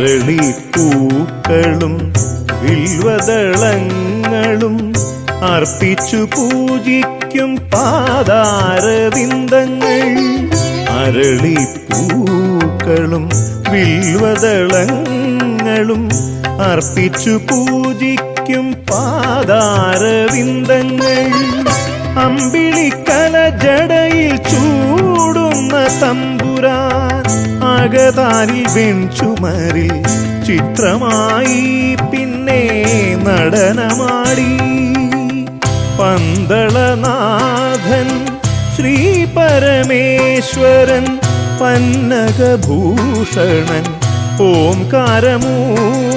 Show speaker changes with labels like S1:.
S1: അരളിപ്പൂക്കളും വിൽവദളങ്ങളും അർപ്പിച്ചു പൂജിക്കും പാതാരവിന്ദങ്ങൾ അരളിപ്പൂക്കളും വിൽവദളങ്ങളും അർപ്പിച്ചു പൂജിക്കും പാതാരവിന്ദങ്ങൾ അമ്പിളിക്കല ജടയിൽ ചൂടുന്ന തമ്പുരാൻ അകതാരിൽ വെൺചുമരിൽ ചിത്രമായി പിന്നെ നടനമാടി. പന്തളനാഥൻ ശ്രീ പരമേശ്വരൻ പന്നകഭൂഷണൻ ഓംകാരമൂർത്തി